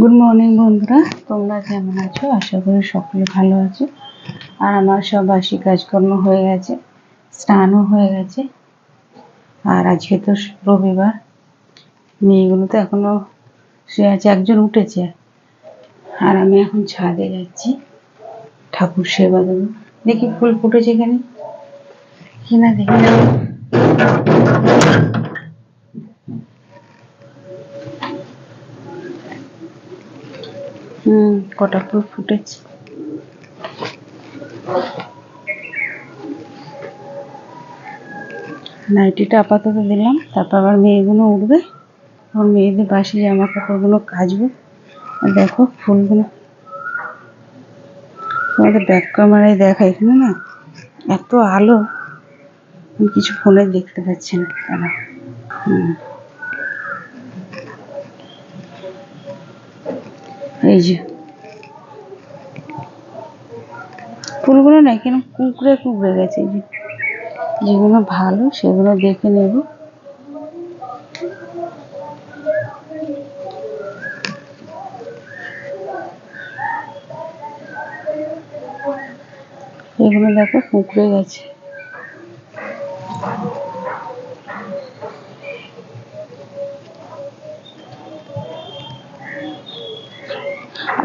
Good morning বন্ধুরা। তোমরা কেমন আছো? আশা করি সকলে ভালো আছো। আর আমার সব বাসি কাজকর্ম হয়ে গেছে, স্নানও হয়ে গেছে। আর আজকে তো রবিবার। মেয়েগুলো তো এখনও শুয়ে আছে, একজন উঠেছে। আর আমি এখন ছাদে যাচ্ছি, ঠাকুর সেবা দেবো। দেখি ফুল ফুটেছে এখানে কিনা দেখি। কটা ফুল ফুটেছে। নাইটিটা আপাতত দিলাম, তারপর আবার মেয়েগুলো উঠবে। তখন মেয়েদের বাসি জামা কাপড়গুলো কাচবো। দেখো ফুলগুলো। তোমাদের ব্যাক ক্যামেরায় দেখা এখানে না? এত আলো। কিছু ফোনে দেখতে পাচ্ছি না। কেন হুম। এই যে। ফুলগুলো না কেন কুঁকড়ে কুঁকড়ে গেছে যে। যেগুলো ভালো, সেগুলো দেখে নেব। এগুলো দেখো কুঁকড়ে গেছে।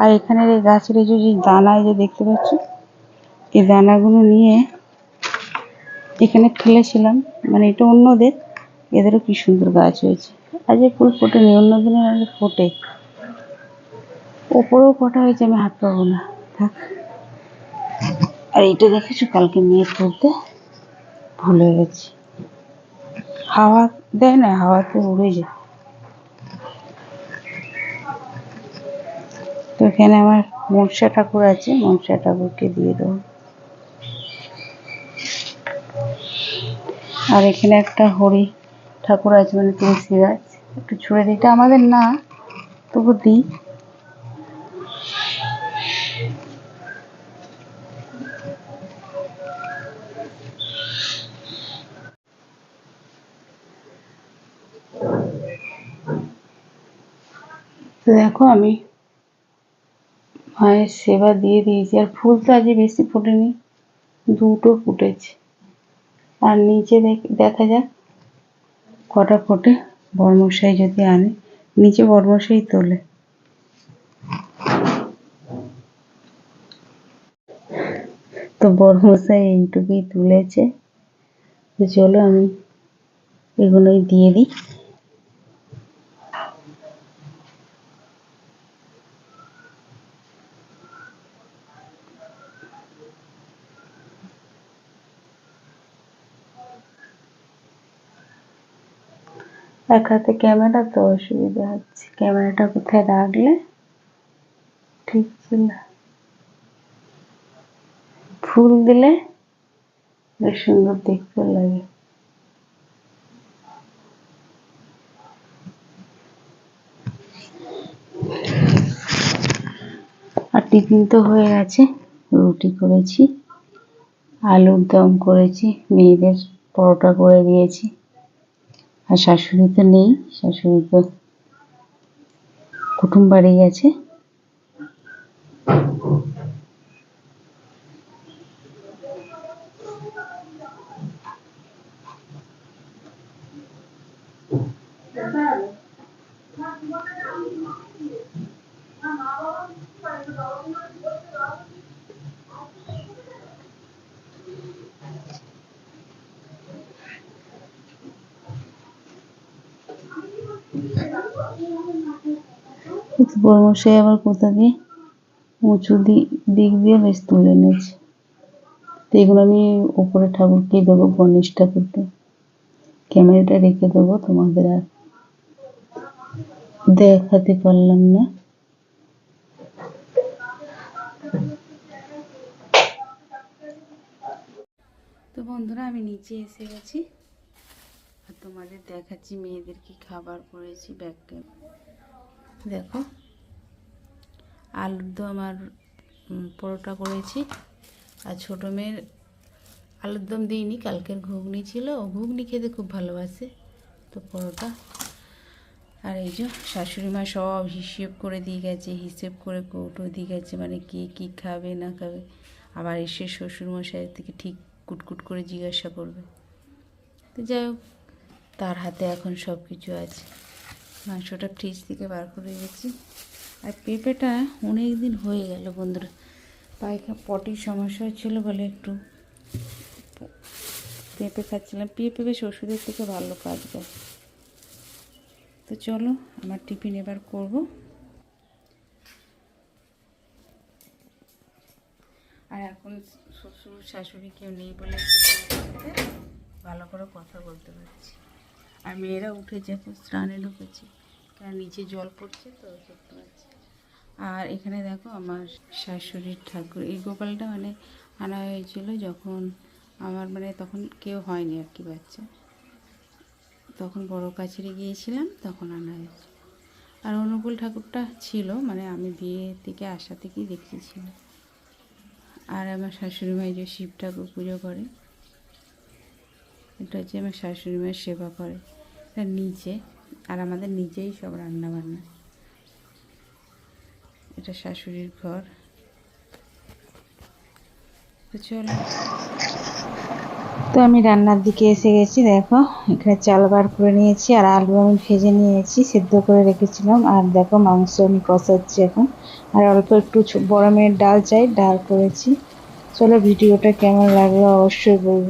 আর এখানের এই গাছের এই যে যে দানা, এই যে দেখতে পাচ্ছ, এই দানাগুলো নিয়ে এখানে ফেলেছিলাম। মানে এটা অন্যদের, এদেরও কি সুন্দর গাছ হয়েছে। আজ এই ফুল ফোটেনি অন্য দিনে নাহলে ফোটে, ওপরেও কটা হয়েছে আমি হাত পাবো না। থাক। আর এইটা দেখেছ, কালকে মেয়ে তুলতে? ভুলে গেছি। হাওয়া দেয় না, হাওয়াতে উড়ে যায়। এখানে আমার মনসা ঠাকুর আছে, মনসা ঠাকুরকে দিয়ে দেবো। আর এখানে একটা হরি ঠাকুর আছে মানে তুলসী গাছ। একটু ছুঁড়ে দিই, এটা আমাদের না, তবু দিই। দেখো আমি মায়ের সেবা দিয়ে দিয়েছি। আর ফুল তো আজকে বেশি ফোটেনি, দুটো ফুটেছে। আর নিচে দেখ- যাক, কটা ফোটে। বর্মশাই যদি আনে, নিচে বর্মশাই তোলে। তো বর্মশাই এইটুকুই তুলেছে। তো চলো আমি এগুলোই দিয়ে দিই। এক হাতে ক্যামেরা তো অসুবিধা হচ্ছে। ক্যামেরাটা কোথায় রাখলে? ঠিক ছিল। ফুল দিলে বেশ সুন্দর দেখতে লাগে। আর টিফিন তো হয়ে গেছে। রুটি করেছি, আলুর দম করেছি, মেয়েদের পরোটা করে দিয়েছি। আর শাশুড়ি তো নেই শাশুড়ি তো কুটুম বাড়ি গেছে বড়মশাই আবার কোথা দিয়ে উঁচু দিক দিয়ে বেশ তুলে তো এগুলো আমি উপরে ঠাকুরকে দেবো, গণেশ ঠাকুরকে। ক্যামেরাটা রেখে দেবো তোমাদের আর। দেখাতে পারলাম না। তো বন্ধুরা, আমি নিচে এসে গেছি। তোমাদের দেখাচ্ছি মেয়েদের কি খাবার করেছি ব্যাগটা। দেখো, আলুর দম আর পরোটা করেছি। আর ছোটো মেয়ের আলুর দম দিইনি, কালকের ঘুগনি ছিল। ও ঘুগনি খেতে খুব ভালোবাসে, তো পরোটা। আর এই যে শাশুড়ি মা সব হিসেব করে দিয়ে গেছে, হিসেব করে কৌটো দিয়ে গেছে মানে কে কী খাবে, না খাবে। আবার এসে শ্বশুরমশাইয়ের থেকে ঠিক কুটকুট করে জিজ্ঞাসা করবে। তো যাই হোক তার হাতে এখন সব কিছু আছে। মাংসটা ফ্রিজ থেকে বার করে গেছি আর পেঁপেটা অনেক দিন হয়ে গেল বন্ধুরা। পায়খা পটির সমস্যা হচ্ছিল বলে একটু পেঁপে খাচ্ছিলাম। পেঁপে বেশ ওষুধের থেকে ভালো কাজ দেয় তো চলো, আমার টিফিন এবার করব। আর এখন শ্বশুর, শাশুড়ি কেউ নেই বলে ভালো করে কথা বলতে পারছি। আর মেয়েরা উঠেছে এখন স্নানে ঢুকেছে। কারণ নিচে জল পড়ছে, তো দেখতে পাচ্ছি। আর এখানে দেখো আমার শাশুড়ির ঠাকুর। এই গোপালটা মানে আনা হয়েছিল যখন আমার মানে তখন কেউ হয়নি আর কি বাচ্চা। তখন বড় কাছারি গিয়েছিলাম, তখন আনা হয়েছে। আর অনুকূল ঠাকুরটা ছিল মানে আমি বিয়ে থেকে আসা থেকেই দেখতেছিল আর আমার শাশুড়ি মাই যে শিব ঠাকুর পুজো করে এটা হচ্ছে আমার শাশুড়ি মায়ের সেবা করে। এটা নিচে আর আমাদের নিচেই সব রান্না বান্না এটা শাশুড়ির ঘর। তো চলো। তো আমি রান্নার দিকে এসে গেছি, দেখো। এখানে চাল বার করে নিয়েছি, আর আলু আমি ভেজে নিয়েছি, সেদ্ধ করে রেখেছিলাম। আর দেখো মাংস আমি কষাচ্ছি এখন। আর অল্প একটু বড় মেয়ের ডাল চাই, ডাল করেছি। চলো ভিডিওটা কেমন লাগল অবশ্যই বলব।